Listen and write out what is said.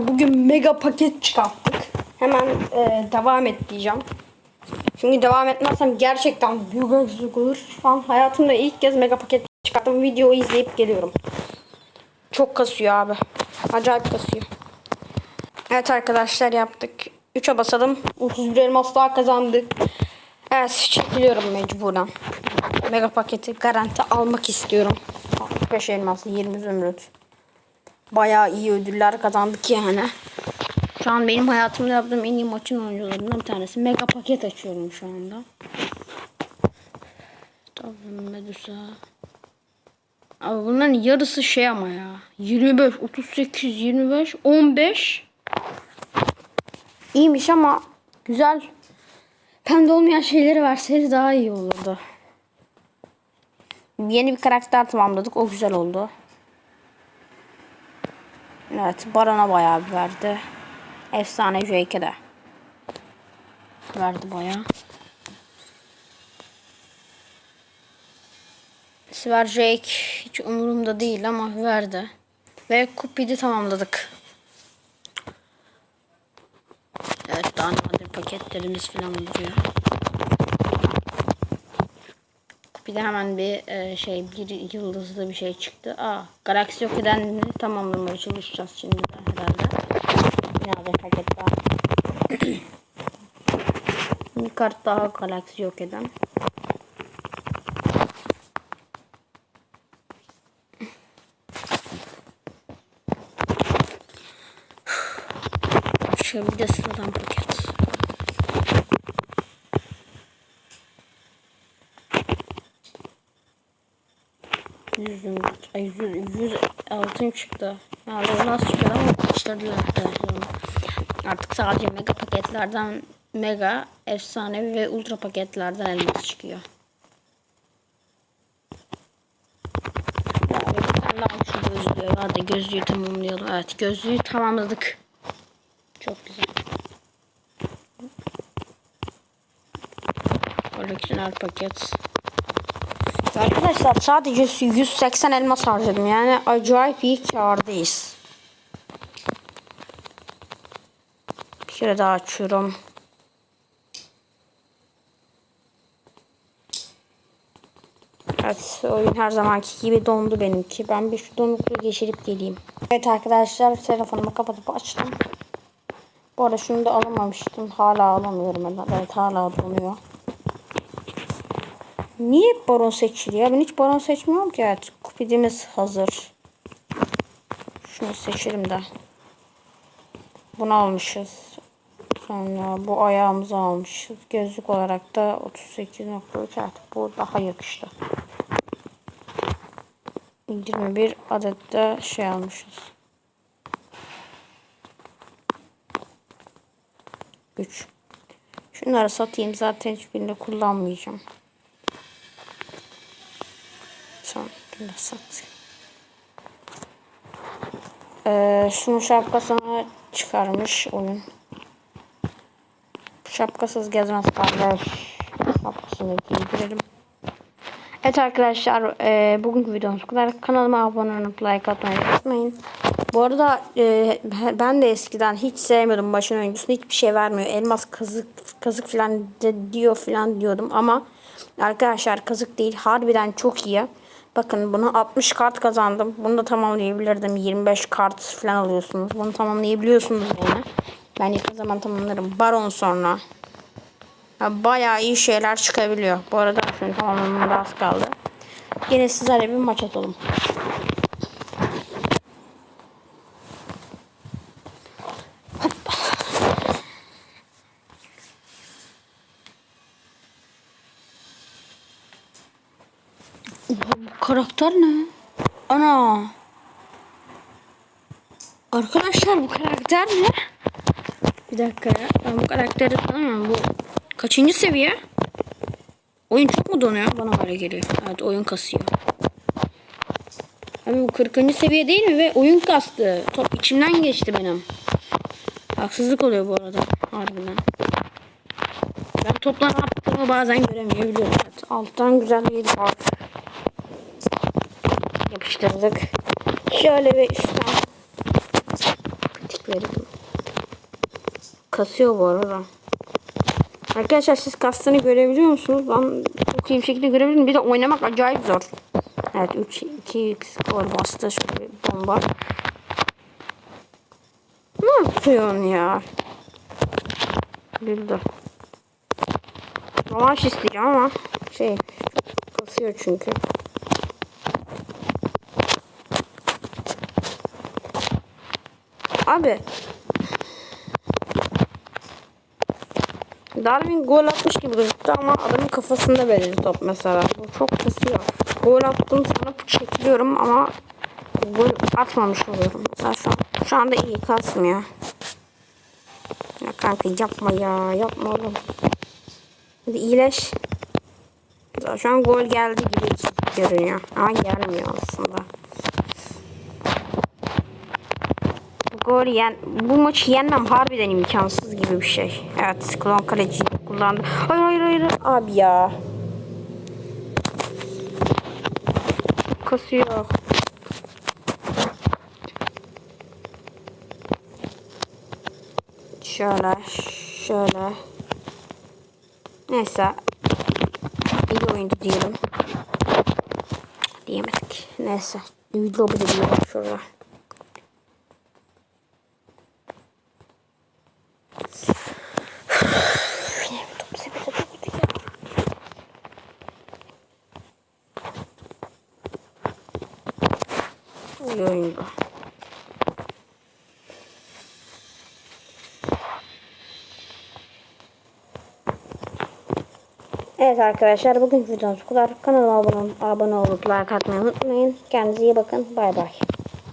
Bugün mega paket çıkarttık. Hemen e, devam et diyeceğim. Çünkü devam etmezsem gerçekten büyük haksızlık olur. Şu an hayatımda ilk kez mega paket çıkarttım. Videoyu izleyip geliyorum. Çok kasıyor abi. Acayip kasıyor. Evet arkadaşlar yaptık. 3'e basalım. 31 elmas daha kazandık. Evet çekiliyorum mecburen. Mega paketi garanti almak istiyorum. 65 elmas 20 zümrüt. Bayağı iyi ödüller kazandık yani. Şu an benim hayatımda yaptığım en iyi maçın oyuncularından bir tanesi. Mega paket açıyorum şu anda. Tabii Medusa. Abi bunların yarısı şey ama ya. 25, 38, 25, 15. İyiymiş ama güzel. Pembe olmayan şeyleri verseydi daha iyi olurdu. Yeni bir karakter tamamladık. O güzel oldu. Evet. Baran'a bayağı bir verdi. Efsane Jake'e de. Verdi bayağı. Siver Jake hiç umurumda değil ama verdi. Ve Cupid'i tamamladık. Evet daha nadir paketlerimiz falan duruyor. Bir de hemen bir e, şey bir yıldızlı bir şey çıktı. Aa, Galaxy yok edenini tamamlamaya çalışacağız şimdi de herhalde. Yine bir paket daha. bir kart daha Galaxy yok eden. Bir de sıradan paket. Yüz zümrüt. Ay yüz, yüz altın çıktı. Yani nasıl çıktı ama onu. Artık sadece mega paketlerden mega, efsanevi ve ultra paketlerden elmas çıkıyor. Daha şu gözlüğü. Hadi gözlüğü tamamlayalım. Evet gözlüğü tamamladık. Çok güzel. Koleksiyonel paket. Arkadaşlar sadece 180 elmas harcadım. Yani acayip iyi kârdayız. Bir kere daha açıyorum. Evet oyun her zamanki gibi dondu benimki. Ben bir şu donukluğu geçirip geleyim. Evet arkadaşlar telefonumu kapatıp açtım. Bu arada şunu da alamamıştım. Hala alamıyorum. Evet hala donuyor. Niye baron seçiliyor? Ben hiç baron seçmiyorum ki. Evet kupidimiz hazır. Şunu seçelim de. Bunu almışız. Sonra bu ayağımızı almışız. Gözlük olarak da 38.3 artık bu daha yakıştı. 21 adet de şey almışız. 3. Şunları satayım zaten hiçbirini kullanmayacağım. Son bunu da sat. Ee, şunun şapkasını çıkarmış oyun. Şapkasız gezmez kardeş. Şapkasını giydirelim. Evet arkadaşlar e, bugünkü videomuz kadar. Kanalıma abone olup like atmayı unutmayın. Bu arada e, ben de eskiden hiç sevmiyordum başın oyuncusunu. Hiçbir şey vermiyor. Elmas kazık kazık falan de, diyor falan diyordum ama arkadaşlar kazık değil. Harbiden çok iyi. Bakın bunu 60 kart kazandım. Bunu da tamamlayabilirdim. 25 kart falan alıyorsunuz. Bunu tamamlayabiliyorsunuz yani. Ben ilk zaman tamamlarım. Baron sonra. Ya bayağı iyi şeyler çıkabiliyor. Bu arada şunu tamamlamam az kaldı. Yine sizlerle bir maç atalım. Bu karakter ne? Ana. Arkadaşlar bu karakter ne? Bir dakika ya. Ben bu karakteri tanımıyorum. Bu kaçıncı seviye? Oyun çok mu donuyor? Bana böyle geliyor. Evet oyun kasıyor. Abi bu 40. seviye değil mi? Ve oyun kastı. Top içimden geçti benim. Haksızlık oluyor bu arada. Harbiden. Ben topla ne yaptığımı bazen göremeyebiliyorum. Evet, alttan güzel bir var. Yapıştırdık. Şöyle bir üstten kritik Gösterelim. Kasıyor bu arada. Arkadaşlar siz kastığını görebiliyor musunuz? Ben çok iyi bir şekilde görebiliyorum. Bir de oynamak acayip zor. Evet 3 2 skor bastı şöyle bomba. Ne yapıyorsun ya? Güldü. Rövanş isteyeceğim ama şey kasıyor çünkü. Abi Darwin gol atmış gibi gözüktü ama adamın kafasında belirli top mesela. Bu çok kasıyor. Gol attım sanıp çekiliyorum ama gol atmamış oluyorum. Mesela şu, an, şu anda iyi kasmıyor. Ya kanka yapma ya yapma oğlum. Hadi iyileş. Şu an gol geldi gibi görünüyor. Ama gelmiyor aslında. Gol yen, bu maçı yenmem harbiden imkansız gibi bir şey. Evet, klon kaleciyi kullandı. Hayır hayır hayır abi ya. Kasıyor. Şöyle, şöyle. Neyse. İyi oyundu diyelim. Diyemedik. Neyse. Video bile diyelim şurada. Yine bir top sepete takıldı ya. İyi oyundu. Evet arkadaşlar bugün videomuz bu kadar. Kanalıma abone, abone olup like atmayı unutmayın. Kendinize iyi bakın. Bay bay.